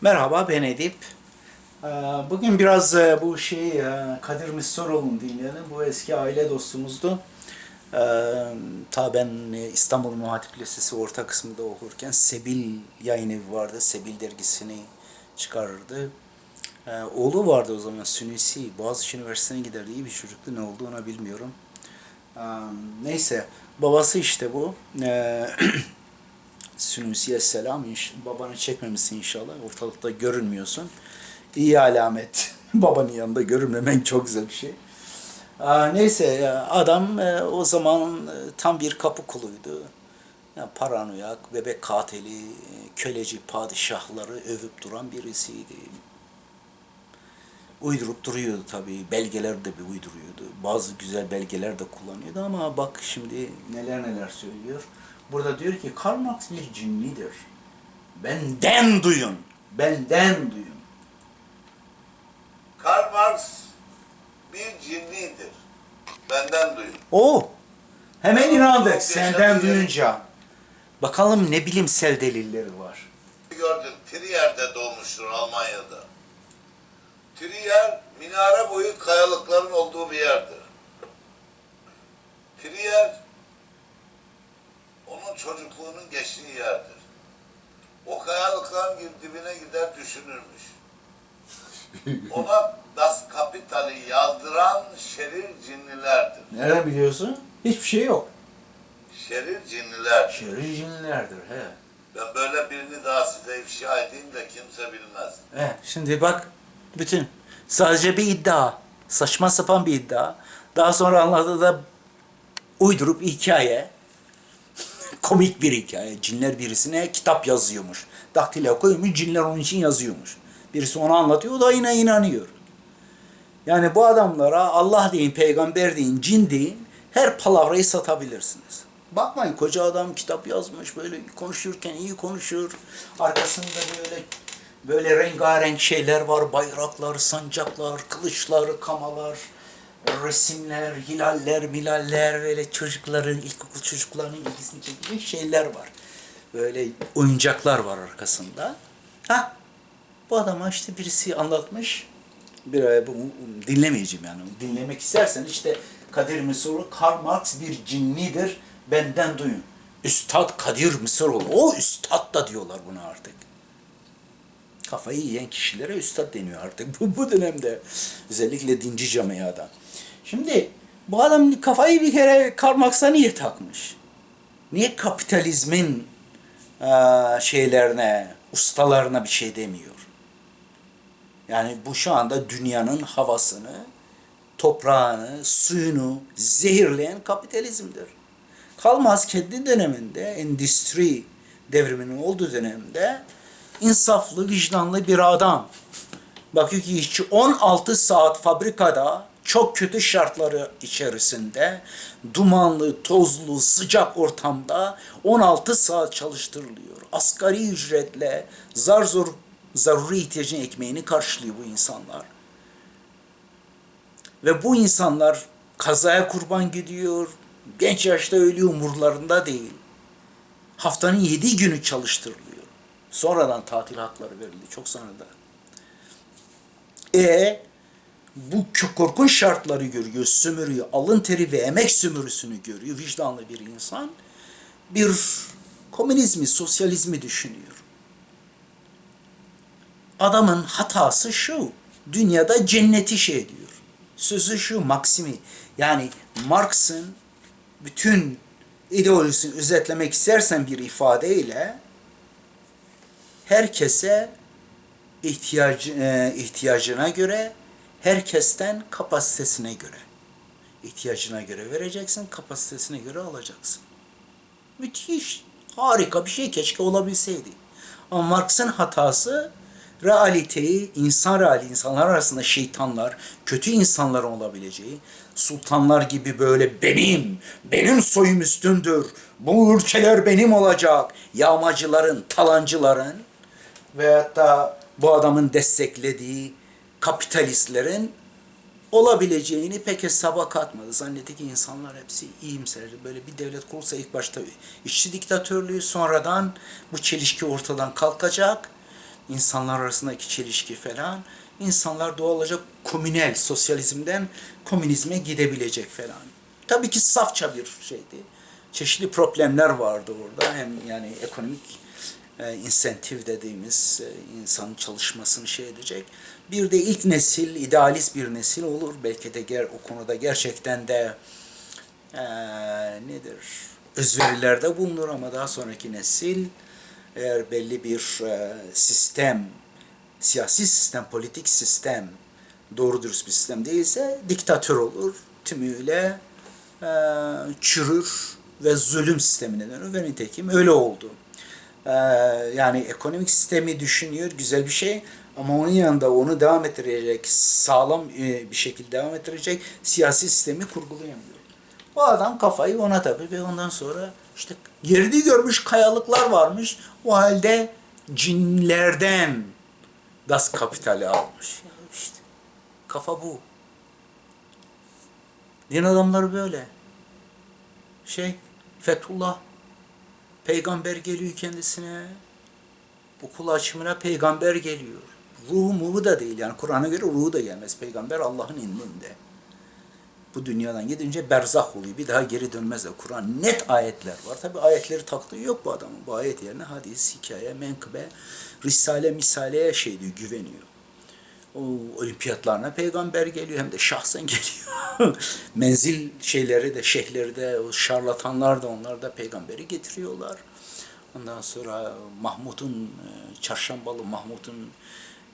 Merhaba ben Edip. Ee, Bugün biraz e, bu şey e, Kadir Mısıroğlu'nu dinleyelim. Bu eski aile dostumuzdu. Ee, Ta ben e, İstanbul Muhatip Lisesi orta kısmında okurken Sebil yayın evi vardı. Sebil dergisini çıkarırdı. Ee, Oğlu vardı o zaman Sünisi. Boğaziçi Üniversitesi'ne giderdi. İyi bir çocuktu. Ne olduğunu bilmiyorum. Ee, Neyse. Babası işte bu. Sünusi'ye selam. Babanı çekmemişsin inşallah. Ortalıkta görünmüyorsun. İyi alamet. Babanın yanında görünmemen çok güzel bir şey. Neyse adam e, o zaman e, tam bir kapı kuluydu. Ya, paranoyak, bebek katili, e, köleci padişahları övüp duran birisiydi. Uydurup duruyordu tabii. Belgeler de bir uyduruyordu. Bazı güzel belgeler de kullanıyordu ama bak şimdi neler neler söylüyor. Burada diyor ki Karl Marx bir cinnidir. Benden duyun. Benden duyun. Karl Marx bir cinnidir. Benden duyun. O hemen inandık senden duyunca. Bakalım ne bilimsel delilleri var. Gördün, Trier'de doğmuştur Almanya'da. Trier, minare boyu kayalıkların olduğu bir yerdir. Trier, onun çocukluğunun geçtiği yerdir. O kayalıkların dibine gider düşünürmüş. Ona Das Kapital'i yazdıran şerir cinlilerdir. Nereden biliyorsun? Hiçbir şey yok. Şerir cinlilerdir. Şerri cinlerdir he. Ben böyle birini daha size ifşa edeyim de kimse bilmez. He, şimdi bak bütün sadece bir iddia. Saçma sapan bir iddia. Daha sonra anladı da uydurup hikaye. Komik bir hikaye. Cinler birisine kitap yazıyormuş. Daktilo koymuş, cinler onun için yazıyormuş. Birisi onu anlatıyor, o da yine inanıyor. Yani bu adamlara Allah deyin, peygamber deyin, cin deyin, her palavrayı satabilirsiniz. Bakmayın koca adam kitap yazmış, böyle konuşurken iyi konuşur. Arkasında böyle böyle rengarenk şeyler var, bayraklar, sancaklar, kılıçlar, kamalar, resimler, hilaller, milaller, böyle çocukların, ilkokul çocuklarının ilgisini çekecek şeyler var. Böyle oyuncaklar var arkasında. Ha, bu adama işte birisi anlatmış. Bir e, bu dinlemeyeceğim yani. Dinlemek istersen işte Kadir Mısıroğlu Karl Marx bir cinnidir. Benden duyun. Üstad Kadir Mısıroğlu. O üstad da diyorlar buna artık. Kafayı yiyen kişilere üstad deniyor artık bu, bu dönemde. Özellikle dinci camiada. Şimdi bu adam kafayı bir kere Karl Marx'a niye takmış? Niye kapitalizmin eee, şeylerine, ustalarına bir şey demiyor? Yani bu şu anda dünyanın havasını, toprağını, suyunu zehirleyen kapitalizmdir. Kalmaz kendi döneminde, endüstri devriminin olduğu dönemde insaflı, vicdanlı bir adam. Bakıyor ki işçi 16 saat fabrikada çok kötü şartları içerisinde dumanlı, tozlu, sıcak ortamda 16 saat çalıştırılıyor. Asgari ücretle zar zor zaruri ihtiyacın ekmeğini karşılıyor bu insanlar. Ve bu insanlar kazaya kurban gidiyor, genç yaşta ölüyor umurlarında değil. Haftanın yedi günü çalıştırılıyor. Sonradan tatil hakları verildi, çok sonradan. E bu korkunç şartları görüyor, sömürüyor, alın teri ve emek sömürüsünü görüyor vicdanlı bir insan. Bir komünizmi, sosyalizmi düşünüyor. Adamın hatası şu, dünyada cenneti şey diyor. Sözü şu, Maksimi. Yani Marx'ın bütün ideolojisini özetlemek istersen bir ifadeyle herkese ihtiyacı, e, ihtiyacına göre, herkesten kapasitesine göre. ihtiyacına göre vereceksin, kapasitesine göre alacaksın. Müthiş, harika bir şey keşke olabilseydi. Ama Marx'ın hatası realiteyi, insan reali, insanlar arasında şeytanlar, kötü insanların olabileceği, sultanlar gibi böyle benim, benim soyum üstündür, bu ülkeler benim olacak, yağmacıların, talancıların veyahut da bu adamın desteklediği kapitalistlerin olabileceğini pek hesaba katmadı. Zannetti ki insanlar hepsi iyimserdi. Böyle bir devlet kurulsa ilk başta işçi diktatörlüğü sonradan bu çelişki ortadan kalkacak insanlar arasındaki çelişki falan. İnsanlar doğalca komünel sosyalizmden komünizme gidebilecek falan. Tabii ki safça bir şeydi. Çeşitli problemler vardı orada. Hem yani ekonomik e, insentif dediğimiz e, insanın çalışmasını şey edecek. Bir de ilk nesil idealist bir nesil olur. Belki de ger, o konuda gerçekten de e, nedir? Özverilerde bulunur ama daha sonraki nesil eğer belli bir e, sistem, siyasi sistem, politik sistem doğru dürüst bir sistem değilse diktatör olur. Tümüyle e, çürür ve zulüm sistemine dönür ve nitekim öyle oldu. E, yani ekonomik sistemi düşünüyor, güzel bir şey ama onun yanında onu devam ettirecek, sağlam e, bir şekilde devam ettirecek siyasi sistemi kurgulayamıyor. Bu adam kafayı ona tabii ve ondan sonra işte yerini görmüş kayalıklar varmış. O halde cinlerden Das Kapital'i almış. Ya işte kafa bu. Din adamları böyle. Şey, Fethullah peygamber geliyor kendisine. Okul açımına peygamber geliyor. Ruhu muhu da değil yani Kur'an'a göre ruhu da gelmez. Peygamber Allah'ın indinde. Bu dünyadan gidince berzah oluyor. Bir daha geri dönmez Kur'an net ayetler var. Tabi ayetleri taktığı yok bu adamın. Bu ayet yerine hadis, hikaye, menkıbe, risale, misaleye şey diyor, güveniyor. O olimpiyatlarına peygamber geliyor hem de şahsen geliyor. Menzil şeyleri de, şeyhleri de, şarlatanlar da onlar da peygamberi getiriyorlar. Ondan sonra Mahmut'un, e, Çarşambalı Mahmut'un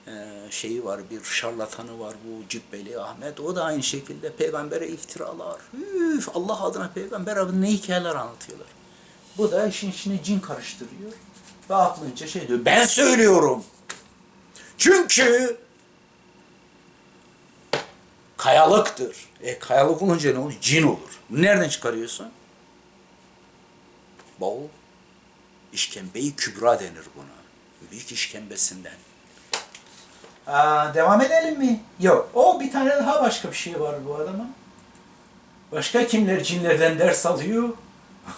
e, şeyi var, bir şarlatanı var bu Cübbeli Ahmet. O da aynı şekilde peygambere iftiralar. Üf, Allah adına peygamber adına ne hikayeler anlatıyorlar. Bu da işin içine cin karıştırıyor. Ve aklınca şey diyor, ben söylüyorum. Çünkü kayalıktır. E kayalık olunca ne olur? Cin olur. Nereden çıkarıyorsun? Bol işkembeyi kübra denir buna. Büyük işkembesinden. Aa, devam edelim mi? Yok. O bir tane daha başka bir şey var bu adamın. Başka kimler cinlerden ders alıyor?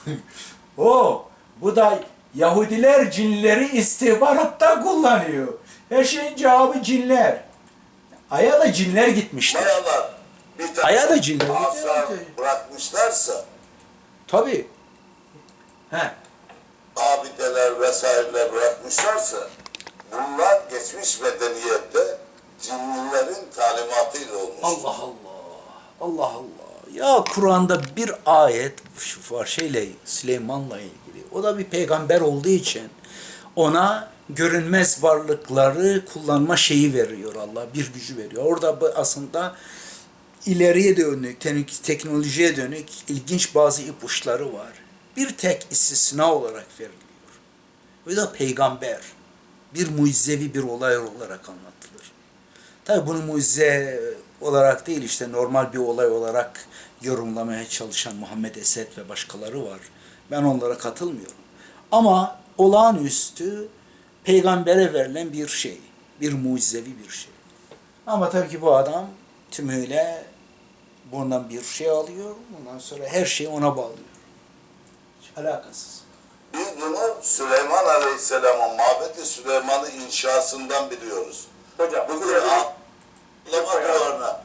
o bu da Yahudiler cinleri istihbaratta kullanıyor. Her şeyin cevabı cinler. Aya da cinler gitmişler. Mayalar bir tane Aya da cinler asa gidiyor. bırakmışlarsa Tabii. He. abideler vesaireler bırakmışlarsa bunlar geçmiş medeniyette cinlilerin talimatıyla olmuş. Allah Allah. Allah Allah. Ya Kur'an'da bir ayet var şeyle Süleyman'la ilgili. O da bir peygamber olduğu için ona görünmez varlıkları kullanma şeyi veriyor Allah. Bir gücü veriyor. Orada aslında ileriye dönük, tek- teknolojiye dönük ilginç bazı ipuçları var. Bir tek istisna olarak veriliyor. O da peygamber. Bir mucizevi bir olay olarak anlatılır. Tabi bunu mucize olarak değil işte normal bir olay olarak yorumlamaya çalışan Muhammed Esed ve başkaları var. Ben onlara katılmıyorum. Ama olağanüstü peygambere verilen bir şey. Bir mucizevi bir şey. Ama tabii ki bu adam tümüyle bundan bir şey alıyor. Ondan sonra her şeyi ona bağlıyor. Hiç alakasız. Biz bunu Süleyman Aleyhisselam'ın Mabedi Süleyman'ı inşasından biliyoruz. Hocam, Bugün ağlama duvarına,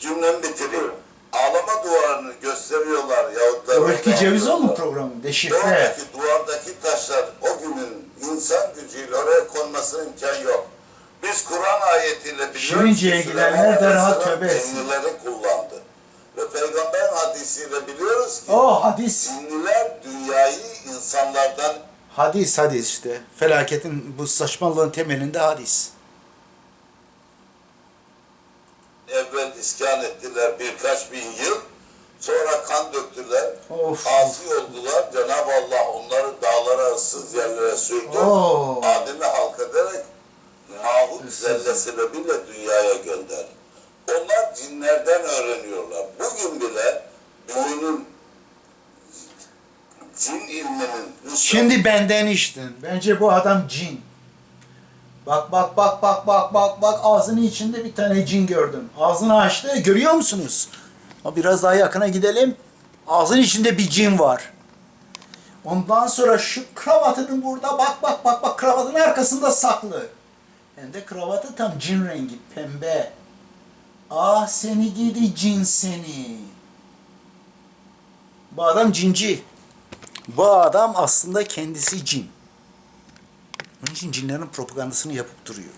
cümlemi bitireyim. Ağlama duvarını gösteriyorlar yahut da... Öğreti Cevizoğlu programı. Deşifre. Oradaki duvardaki taşlar o günün insan gücüyle oraya konmasına imkan yok. Biz Kur'an ayetiyle biliyoruz ki gidenler derhal tövbe etsin. kullandı. Ve Peygamber hadisiyle biliyoruz ki O hadis. cinliler dünyayı insanlardan Hadis hadis işte. Felaketin bu saçmalığın temelinde hadis. evvel iskan ettiler birkaç bin yıl. Sonra kan döktüler. Of. Asi oldular. Cenab-ı Allah ıssız yerlere sürdü. Oo. Adem'i halk ederek Issız. zelle sebebiyle dünyaya gönderdi. Onlar cinlerden öğreniyorlar. Bugün bile büyünün cin ilminin Şimdi benden içtin. Bence bu adam cin. Bak bak bak bak bak bak bak ağzının içinde bir tane cin gördüm. Ağzını açtı görüyor musunuz? Biraz daha yakına gidelim. Ağzının içinde bir cin var. Ondan sonra şu kravatının burada bak bak bak bak kravatın arkasında saklı. Hem de kravatı tam cin rengi, pembe. Ah seni gidi cin seni. Bu adam cinci. Bu adam aslında kendisi cin. Onun için cinlerin propagandasını yapıp duruyor.